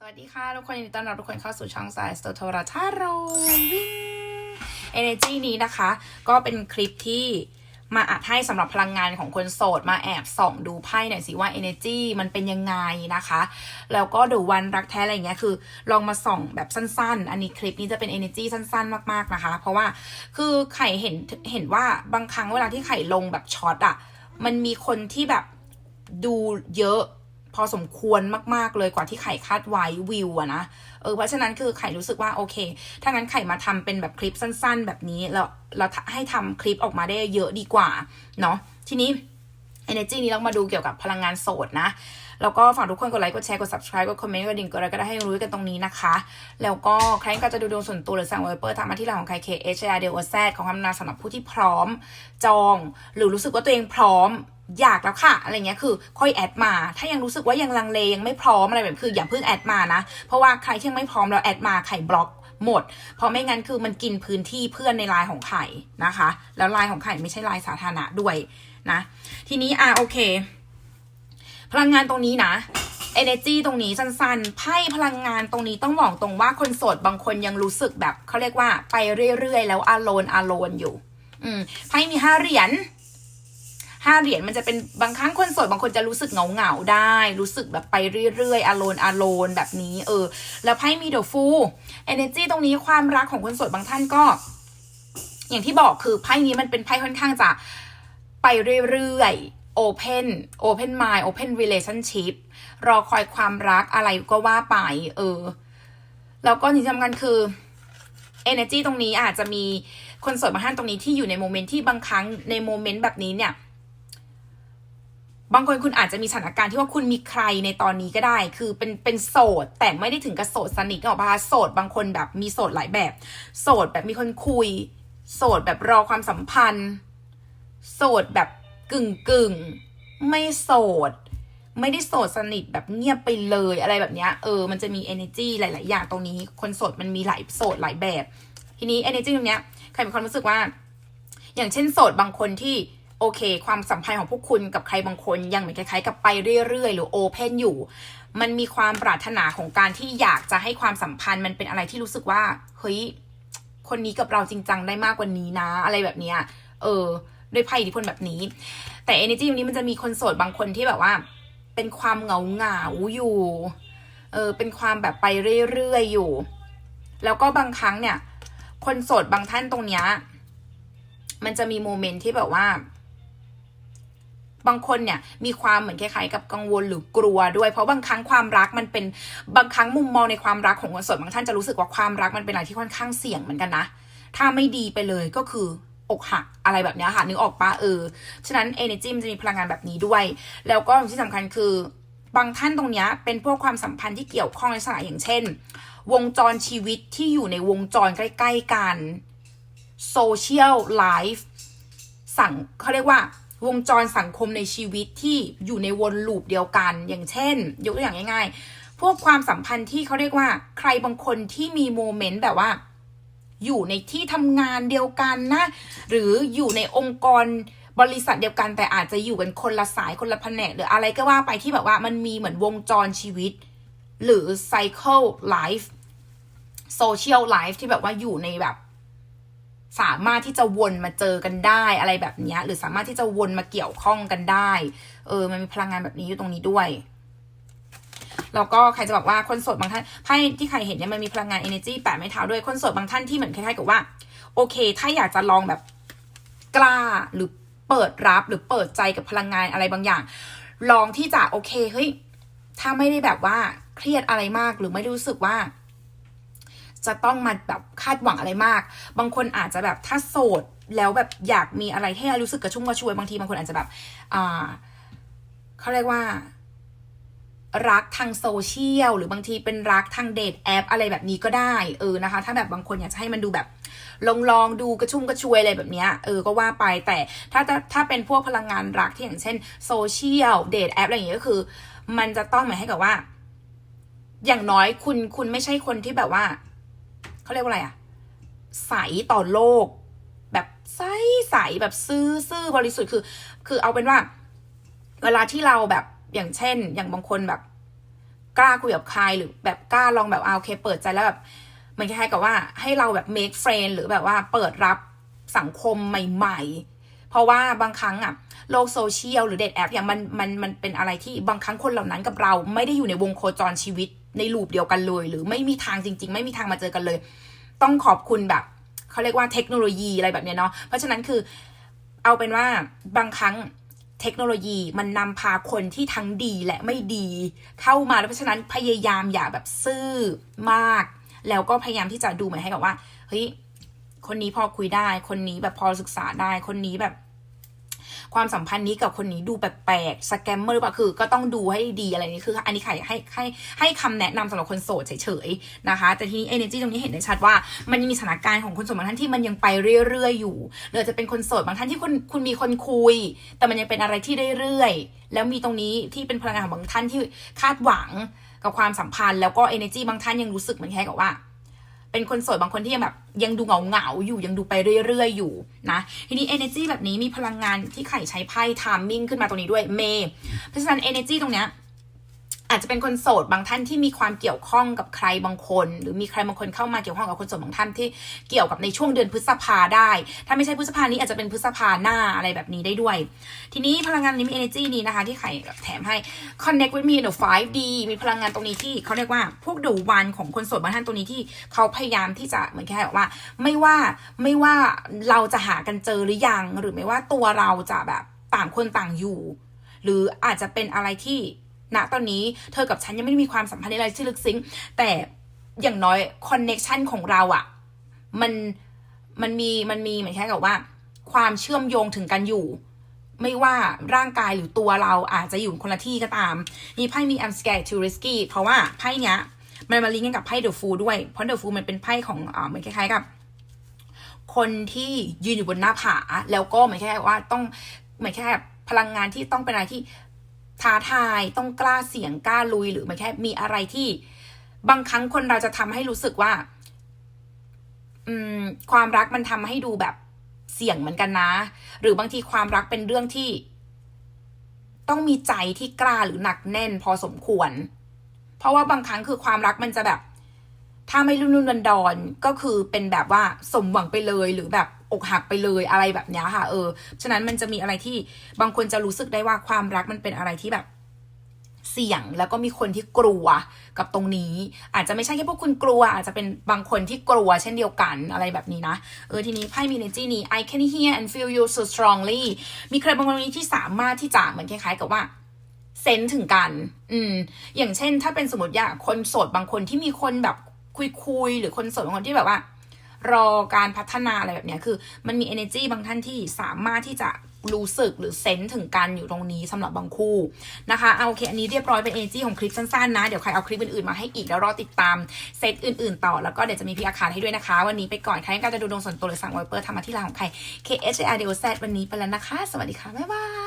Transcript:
สวัสดีค่ะ ทุกคนยินดีต้อนรับทุกคนเข้าสู่ช่องสายสโตโทราทาโรวิ่ง Energy นี้นะคะ ก็เป็นคลิปที่มาอัดให้สำหรับพลังงานของคนโสด มาแอบส่องดูไพ่หน่อยสิว่า Energy มันเป็นยังไงนะคะ แล้วก็ดูวันรักแท้อะไรอย่างเงี้ยคือ ลองมาส่องแบบสั้น ๆ อันนี้คลิปนี้จะเป็น Energy สั้น ๆ มากๆนะคะ เพราะว่าคือไข่เห็นเห็นว่าบางครั้งเวลาที่ไข่ลงแบบช็อตอะมันมีคนที่แบบดูเยอะ พอสมควรมากๆเลยกว่าที่ไข่คาดไว้วิวอะนะ เออเพราะฉะนั้นคือไข่รู้สึกว่าโอเค ถ้างั้นไข่มาทำเป็นแบบคลิปสั้น ๆ แบบนี้แล้วเราให้ทำคลิปออกมาได้เยอะดีกว่า เนาะทีนี้ energy นี้เรามาดูเกี่ยวกับพลังงานโสดนะ แล้วก็ฝากทุกคนกดไลค์ กดแชร์ กด subscribe กดคอมเมนต์ กดดิ่งกดอะไรก็ได้ให้รู้กันตรงนี้นะคะ แล้วก็ใครก็จะดูดวงส่วนตัวหรือสั่งไวเปอร์ทางมาที่ไลน์ของใคร K H R D O Z ของคำนาสำหรับผู้ที่พร้อม จอง หรือรู้สึกว่าตัวเองพร้อมอยากแล้วค่ะ อะไรเงี้ยคือค่อยแอดมา ถ้ายังรู้สึกว่ายังลังเลยังไม่พร้อมอะไรแบบคืออย่าเพิ่งแอดมานะ เพราะว่าใครที่ยังไม่พร้อมแล้วแอดมาไข่บล็อก หมด เพราะไม่งั้นคือมันกินพื้นที่เพื่อนในลน์ของไข่นะคะ แล้วลน์ของไข่ไม่ใช่ลน์สาธารณะด้วยนะ ทีนี้อะโอเค พลังงานตรงนี้นะ energy ตรงนี้สั้นๆไพ่พลังงานตรงนี้ต้องบอกตรงว่าคนโสดบางคนยังรู้สึกแบบเขาเรียกว่าไปเรื่อยๆ แล้วอารอนอารอนอยู่ อืมไพ่มีห้าเหรียญ ห้าเหรียญมันจะเป็นบางครั้งคนโสดบางคนจะรู้สึกเหงาได้ รู้สึกแบบไปเรื่อยๆอารอนอารอนแบบนี้ เออ แล้วไพ่มีเดอะฟู energy ตรงนี้ความรักของคนโสดบางท่านก็ อย่างที่บอกคือไพ่นี้มันเป็นไพ่ค่อนข้างจะไปเรื่อยๆ open open mind open relationship รอคอยความรักอะไรก็ว่าไป เออ แล้วก็ที่สำคัญคือ energy ตรงนี้อาจจะมีคนโสดบางท่านตรงนี้ที่อยู่ในโมเมนต์ที่บางครั้งในโมเมนต์แบบนี้เนี่ย บางคนคุณอาจจะมีสถานการณ์ที่ว่าคุณมีใครในตอนนี้ก็ได้ คือเป็นเป็นโสด แต่ไม่ได้ถึงกับโสดสนิทก็บอกว่าโสดบางคนแบบมีโสดหลายแบบ โสดแบบมีคนคุย โสดแบบรอความสัมพันธ์ โสดแบบกึ่งกึ่งไม่โสด ไม่ได้โสดสนิทแบบเงียบไปเลยอะไรแบบเนี้ยเออมันจะมี energy หลาย ๆ อย่างตรงนี้ คนโสดมันมีหลายโสดหลายแบบ ทีนี้ energy ตรงเนี้ยใครมีความรู้สึกว่า อย่างเช่นโสดบางคนที่ โอเค ความสัมพันธ์ของพวกคุณกับใครบางคนยังเหมือนคล้ายๆกับไปเรื่อยๆ หรือโอเพนอยู่ มันมีความปรารถนาของการที่อยากจะให้ความสัมพันธ์มันเป็นอะไรที่รู้สึกว่า เฮ้ย คนนี้กับเราจริงจังได้มากกว่านี้นะ อะไรแบบเนี้ย เออ ด้วยไพ่อิทธิพลแบบนี้ แต่ energy ตรงนี้มันจะมีคนโสดบางคนที่แบบว่า เป็นความเหงาเหงาอยู่ เออ เป็นความแบบไปเรื่อยๆอยู่ แล้วก็บางครั้งเนี่ย คนโสดบางท่านตรงเนี้ยมันจะมีโมเมนต์ที่แบบว่า บางคนเนี่ยมีความเหมือนคล้ายๆกับกังวลหรือกลัวด้วย เพราะบางครั้งความรักมันเป็นบางครั้งมุมมองในความรักของคนสดบางท่านจะรู้สึกว่าความรักมันเป็นอะไรที่ค่อนข้างเสี่ยงเหมือนกันนะ ถ้าไม่ดีไปเลยก็คืออกหักอะไรแบบนี้ค่ะนึกออกปะเออฉะนั้น energy มันจะมีพลังงานแบบนี้ด้วย แล้วก็ที่สำคัญคือบางท่านตรงนี้เป็นพวกความสัมพันธ์ที่เกี่ยวข้องในลักษณะอย่างเช่น วงจรชีวิตที่อยู่ในวงจรใกล้ ๆกันโซเชียลไลฟ์สั่งเขาเรียกว่า วงจรสังคมในชีวิตที่อยู่ในวนลูปเดียวกัน อย่างเช่น ยกตัวอย่างง่าย ๆ พวกความสัมพันธ์ที่เขาเรียกว่า ใครบางคนที่มีโมเมนต์แบบว่า อยู่ในที่ทำงานเดียวกันนะ หรืออยู่ในองค์กรบริษัทเดียวกันแต่อาจจะอยู่กันคนละสายคนละแผนกหรืออะไรก็ว่าไปที่แบบว่ามันมีเหมือนวงจรชีวิต หรือ cycle life social life ที่แบบว่าอยู่ในแบบ สามารถที่จะวนมาเจอกันได้อะไรแบบนี้ หรือสามารถที่จะวนมาเกี่ยวข้องกันได้ เออ มันมีพลังงานแบบนี้อยู่ตรงนี้ด้วยแล้วก็ใครจะบอกว่าคนโสดบางท่านไพ่ที่ใครเห็นเนี่ยมันมีพลังงาน energy แปดไม้เท้าด้วยคนโสดบางท่านที่เหมือนคล้ายๆกับว่า โอเค ถ้าอยากจะลองแบบกล้าหรือเปิดรับหรือเปิดใจกับพลังงานอะไรบางอย่าง ลองที่จะโอเคเฮ้ยถ้าไม่ได้แบบว่าเครียดอะไรมากหรือไม่ได้รู้สึกว่า จะต้องมาแบบคาดหวังอะไรมาก บางคนอาจจะแบบถ้าโสดแล้วแบบอยากมีอะไรให้รู้สึกกระชุ่มกระชวยบางทีบางคนอาจจะแบบอ่าเขาเรียกว่า รักทางโซเชียลหรือบางทีเป็นรักทางเดทแอป อะไรแบบนี้ก็ได้เออนะคะ ถ้าแบบบางคนอยากจะให้มันดูแบบลองลองดูกระชุ่มกระชวยอะไรแบบนี้เออก็ว่าไปแต่ถ้าถ้าถ้าเป็นพวกพลังงานรักที่อย่างเช่นโซเชียลเดทแอปอะไรอย่างเงี้ยก็คือ มันจะต้องหมายให้กับว่า อย่างน้อยคุณคุณไม่ใช่คนที่แบบว่า เขาเรียกว่าอะไรอะใสต่อโลก แบบใสใสแบบซื่อซื่อบริสุทธิ์คือ คือเอาเป็นว่า เวลาที่เราแบบอย่างเช่น อย่างบางคนแบบกล้าคุยกับใครหรือแบบกล้าลองแบบเอาโอเค เปิดใจแล้วแบบเหมือนคล้ายๆกับว่าให้เราแบบ make friend หรือแบบว่าเปิดรับสังคมใหม่ ๆ เพราะว่าบางครั้งอะโลกโซเชียลหรือเดทแอปอย่างมันมันมันเป็นอะไรที่บางครั้งคนเหล่านั้นกับเราไม่ได้อยู่ในวงโคจรชีวิต ในลูปเดียวกันเลย หรือไม่มีทางจริง ๆ ไม่มีทางมาเจอกันเลย ต้องขอบคุณแบบเขาเรียกว่าเทคโนโลยีอะไรแบบเนี้ยเนาะเพราะฉะนั้นคือเอาเป็นว่าบางครั้งเทคโนโลยีมันนำพาคนที่ทั้งดีและไม่ดี เข้ามาแล้วเพราะฉะนั้นพยายามอย่าแบบซื่อมาก แล้วก็พยายามที่จะดูเหมือนให้กับว่าเฮ้ยคนนี้พอคุยได้ คนนี้แบบพอศึกษาได้ คนนี้แบบ ความสัมพันธ์นี้กับคนนี้ดูแปลกๆสแกมเมอร์หรือเปล่าคือ ก็ต้องดูให้ดีอะไรนี้คือ อันนี้ใครให้ให้ให้คำแนะนำสำหรับคนโสดเฉยๆนะคะ แต่ทีนี้ energy ตรงนี้เห็นได้ชัดว่า มันยังมีสถานการณ์ของคนโสดบางท่านที่มันยังไปเรื่อยๆอยู่หรือจจะเป็นคนโสดบางท่านที่คุณคุณมีคนคุย แต่มันยังเป็นอะไรที่เรื่อยๆแล้วมีตรงนี้ที่เป็นพลังงานของบางท่านที่คาดหวังกับความสัมพันธ์แล้วก็ energy บางท่านยังรู้สึกเหมือนแค่กับว่า เป็นคนโสดบางคนที่ยังแบบ ยังดูเหงาเหงาอยู่ยังดูไปเรื่อย ๆ อยู่นะทีนี้ energy แบบนี้มีพลังงานที่ไข่ใช้ไพ่ timing ขึ้นมาตรงนี้ด้วยเมย์เพราะฉะนั้น energy ตรงเนี้ย อาจจะเป็นคนโสดบางท่านที่มีความเกี่ยวข้องกับใครบางคน หรือมีใครบางคนเข้ามาเกี่ยวข้องกับคนโสดบางท่านที่เกี่ยวกับในช่วงเดือนพฤษภาได้ ถ้าไม่ใช่พฤษภานี้อาจจะเป็นพฤษภาหน้าอะไรแบบนี้ได้ด้วย ทีนี้พลังงานนี้มี energy นี้นะคะ ที่ไข่แถมให้ connect with me in the 5D มีพลังงานตรงนี้ที่เขาเรียกว่าพวก the one ของคนโสดบางท่านตรงนี้ที่เขาพยายามที่จะเหมือนแค่บอกว่า ไม่ว่าไม่ว่าเราจะหากันเจอหรือยังหรือไม่ว่าตัวเราจะแบบต่างคนต่างอยู่ หรืออาจจะเป็นอะไรที่ ณตอนนี้เธอกับฉันยังไม่ได้มีความสัมพันธ์อะไรที่ลึกซึ้งแต่อย่างน้อยคอนเน็ชันของเราอะมันมันมีมันมีเหมือนแค่กับว่า ความเชื่อมโยงถึงกันอยู่ ไม่ว่าร่างกายหรือตัวเราอาจจะอยู่คนละที่ก็ตาม นี่ไพ่มี I'm scared to risky เพราะว่าไพ่เนี้ยมันมาลิงก์กันกับไพ่เดอะฟูด้วย เพราะเดอะฟูมันเป็นไพ่ของอ่าเหมือนคล้ายๆกับ คนที่ยืนอยู่บนหน้าผาแล้วก็เหมือนแค่ว่าต้องเหมือนแค่พลังงานที่ต้องเป็นอะไรที่ ท้าทายต้องกล้าเสี่ยงกล้าลุยหรือมือนแค่มีอะไรที่ บางครั้งคนเราจะทำให้รู้สึกว่า อืม ความรักมันทำให้ดูแบบเสี่ยงเหมือนกันนะ หรือบางทีความรักเป็นเรื่องที่ ต้องมีใจที่กล้าหรือหนักแน่นพอสมควร เพราะว่าบางครั้งคือความรักมันจะแบบ ถ้าไม่รุ่นรุ่นดอนก็คือเป็นแบบว่าสมหวังไปเลยหรือแบบ อกหักไปเลยอะไรแบบนี้ค่ะ เออ ฉะนั้นมันจะมีอะไรที่บางคนจะรู้สึกได้ว่าความรักมันเป็นอะไรที่แบบเสี่ยงแล้วก็มีคนที่กลัวกับตรงนี้ อาจจะไม่ใช่แค่พวกคุณกลัว อาจจะเป็นบางคนที่กลัวเช่นเดียวกันอะไรแบบนี้นะ เออทีนี้ไพ่มี energy นี้ I can hear and feel you so strongly มีใครบางคนนี้ที่สามารถที่จะเหมือนคล้ายๆกับว่าเซนส์ถึงกัน อืม อย่างเช่น ถ้าเป็นสมมติอย่างคนโสดบางคนที่มีคนแบบคุยๆหรือคนโสดบางคนที่แบบว่า รอการพัฒนาอะไรแบบนี้คือ มันมี energy บางท่านที่สามารถที่จะรู้สึกหรือเซนส์ถึงกันอยู่ตรงนี้สำหรับบางคู่นะคะเอาโอเค อันนี้เรียบร้อยเป็น energy ของคลิปสั้นๆนะ เดี๋ยวใครเอาคลิปอื่นๆมาให้อีกแล้วรอติดตามเซตอื่นๆต่อ แล้วก็เดี๋ยวจะมีพี่อาคารให้ด้วยนะคะ วันนี้ไปก่อนใครต้องการจะดูดวงส่วนตัวหรือสั่งไวเปอร์ทำมาที่ไลน์ของใคร K H A R D O Z วันนี้ไปแล้วนะคะ สวัสดีค่ะ บ๊ายบาย